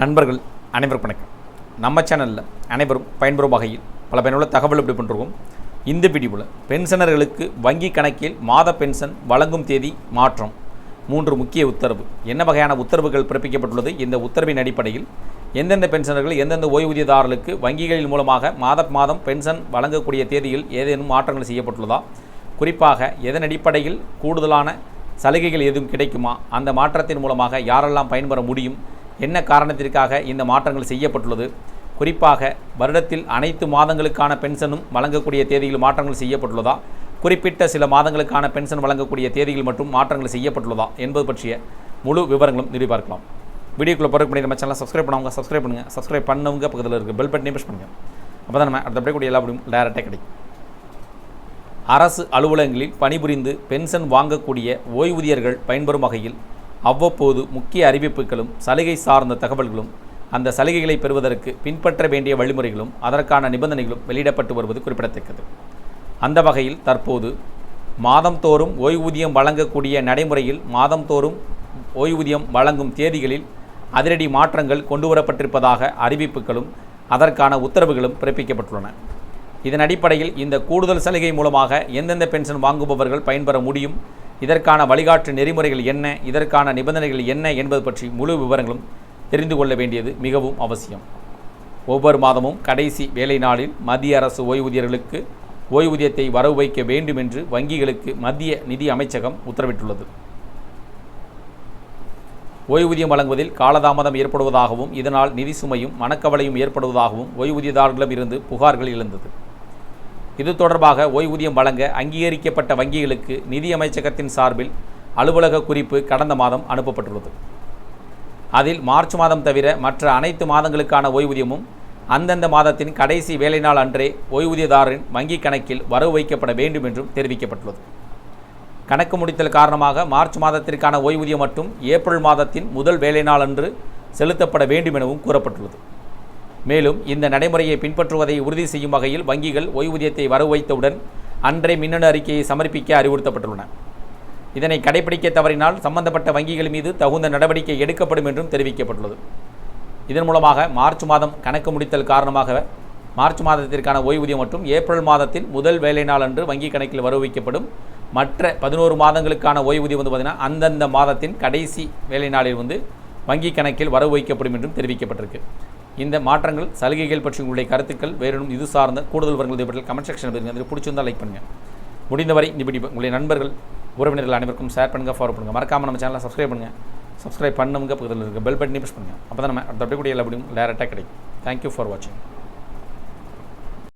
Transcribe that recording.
நண்பர்கள் அனைவருக்கும் வணக்கம். நம்ம சேனலில் அனைவரும் பயன்பெறும் வகையில் பல பயனுள்ள தகவல் இப்படி பண்ணுறோம் இந்த வீடியோவில் பென்ஷனர்களுக்கு வங்கி கணக்கில் மாத பென்ஷன் வழங்கும் தேதி மாற்றம். மூன்று முக்கிய உத்தரவு. என்ன வகையான உத்தரவுகள் பிறப்பிக்கப்பட்டுள்ளது? இந்த உத்தரவின் அடிப்படையில் எந்தெந்த பென்ஷனர்கள் எந்தெந்த ஓய்வூதியதாரர்களுக்கு வங்கிகளின் மூலமாக மாத மாதம் பென்ஷன் வழங்கக்கூடிய தேதியில் ஏதேனும் மாற்றங்கள் செய்யப்பட்டுள்ளதா? குறிப்பாக எதன் அடிப்படையில் கூடுதலான சலுகைகள் எதுவும் கிடைக்குமா? அந்த மாற்றத்தின் மூலமாக யாரெல்லாம் பயன்பெற முடியும்? என்ன காரணத்திற்காக இந்த மாற்றங்கள் செய்யப்பட்டுள்ளது? குறிப்பாக வருடத்தில் அனைத்து மாதங்களுக்கான பென்ஷனும் வழங்கக்கூடிய தேதியில் மாற்றங்கள் செய்யப்பட்டுள்ளதா? குறிப்பிட்ட சில மாதங்களுக்கான பென்ஷன் வழங்கக்கூடிய தேதியில் மற்றும் மாற்றங்கள் செய்யப்பட்டுள்ளதா? என்பது பற்றிய முழு விவரங்களும் நிரூபார்க்கலாம் வீடியோக்குள்ளே பிறகு பண்ணி நம்ம சேனலை சப்ஸ்கிரைப் பண்ணவங்க சப்ஸ்கிரைப் பண்ணுங்கள் சப்ஸ்கிரைப் பண்ணவங்க பக்கத்தில் இருக்க பெல் பட்டனை ப்ரெஸ் பண்ணுங்கள் அப்போ தான் நம்ம அடுத்தபடி கூடிய எல்லா முடியும் டேரெக்டாக கிடைக்கும். அரசு அலுவலகங்களில் பணிபுரிந்து பென்ஷன் வாங்கக்கூடிய ஓய்வூதியர்கள் பயன்பெறும் வகையில் அவ்வப்போது முக்கிய அறிவிப்புகளும் சலுகை சார்ந்த தகவல்களும் அந்த சலுகைகளை பெறுவதற்கு பின்பற்ற வேண்டிய வழிமுறைகளும் அதற்கான நிபந்தனைகளும் வெளியிடப்பட்டு வருவது குறிப்பிடத்தக்கது. அந்த வகையில் தற்போது மாதந்தோறும் ஓய்வூதியம் வழங்கக்கூடிய நடைமுறையில் மாதந்தோறும் ஓய்வூதியம் வழங்கும் தேதிகளில் அதிரடி மாற்றங்கள் கொண்டுவரப்பட்டிருப்பதாக அறிவிப்புகளும் அதற்கான உத்தரவுகளும் பிறப்பிக்கப்பட்டுள்ளன. இதன் அடிப்படையில் இந்த கூடுதல் சலுகை மூலமாக எந்தெந்த பென்ஷன் வாங்குபவர்கள் பயன்பெற முடியும் இதற்கான வழிகாட்டு நெறிமுறைகள் என்ன இதற்கான நிபந்தனைகள் என்ன என்பது பற்றி முழு விவரங்களும் தெரிந்து கொள்ள வேண்டியது மிகவும் அவசியம். ஒவ்வொரு மாதமும் கடைசி வேலை நாளில் மத்திய அரசு ஓய்வூதியர்களுக்கு ஓய்வூதியத்தை வரவு வைக்க வேண்டும் என்று வங்கிகளுக்கு மத்திய நிதி அமைச்சகம் உத்தரவிட்டுள்ளது. ஓய்வூதியம் வழங்குவதில் காலதாமதம் ஏற்படுவதாகவும் இதனால் நிதி சுமையும் மனக்கவலையும் ஏற்படுவதாகவும் ஓய்வூதியதாரர்களிடம் இருந்து புகார்கள் எழுந்தது. இது தொடர்பாக ஓய்வூதியம் வழங்க அங்கீகரிக்கப்பட்ட வங்கிகளுக்கு நிதியமைச்சகத்தின் சார்பில் அலுவலக குறிப்பு கடந்த மாதம் அனுப்பப்பட்டுள்ளது. அதில் மார்ச் மாதம் தவிர மற்ற அனைத்து மாதங்களுக்கான ஓய்வூதியமும் அந்தந்த மாதத்தின் கடைசி வேலை நாள் அன்றே ஓய்வூதியதாரரின் வங்கிக் கணக்கில் வரவு வைக்கப்பட வேண்டும் என்றும் தெரிவிக்கப்பட்டுள்ளது. கணக்கு முடித்தல் காரணமாக மார்ச் மாதத்திற்கான ஓய்வூதியம் மட்டும் ஏப்ரல் மாதத்தின் முதல் வேலை நாள் அன்று செலுத்தப்பட வேண்டும் எனவும் கூறப்பட்டுள்ளது. மேலும் இந்த நடைமுறையை பின்பற்றுவதை உறுதி செய்யும் வகையில் வங்கிகள் ஓய்வூதியத்தை வரவு வைத்தவுடன் அன்றே மின்னணு அறிக்கையை சமர்ப்பிக்க அறிவுறுத்தப்பட்டுள்ளன. இதனை கடைபிடிக்க தவறினால் சம்பந்தப்பட்ட வங்கிகள் மீது தகுந்த நடவடிக்கை எடுக்கப்படும் என்றும் தெரிவிக்கப்பட்டுள்ளது. இதன் மூலமாக மார்ச் மாதம் கணக்கு முடித்தல் காரணமாக மார்ச் மாதத்திற்கான ஓய்வூதியம் மற்றும் ஏப்ரல் மாதத்தின் முதல் வேலை நாள் அன்று வங்கி கணக்கில் வரவு வைக்கப்படும் மற்ற பதினோரு மாதங்களுக்கான ஓய்வூதியம் வந்து பார்த்திங்கன்னா அந்தந்த மாதத்தின் கடைசி வேலை நாளில் வந்து வங்கி கணக்கில் வரவு வைக்கப்படும் என்றும் தெரிவிக்கப்பட்டிருக்கு. இந்த மாற்றங்கள் சலுகைகள் பற்றி உங்களுடைய கருத்துக்கள் வேறும் இது சார்ந்த கூடுதல் விவரங்கள் பற்றி கமெண்ட் செக்ஷன் பதிலுங்க அதில் பிடிச்சிருந்தால் லைக் பண்ணுங்கள் முடிந்தவரை இப்படி உங்களுடைய நண்பர்கள் உறவினர்கள் அனைவருக்கும் ஷேர் பண்ணுங்கள் ஃபாலோ பண்ணுங்கள் மறக்காமல் நம்ம சேனலை சப்ஸ்கிரைப் பண்ணுங்கள் சப்ஸ்கிரைப் பண்ணுங்க பக்கத்தில் இருக்க பெல் பட்டனி ப்ரெஸ் பண்ணுங்கள் அப்போ தான் நம்ம அடுத்த கூடிய எல்லா அப்படியும் டேரெக்டாக கிடைக்கும் தேங்க்யூ ஃபார் வாட்சிங்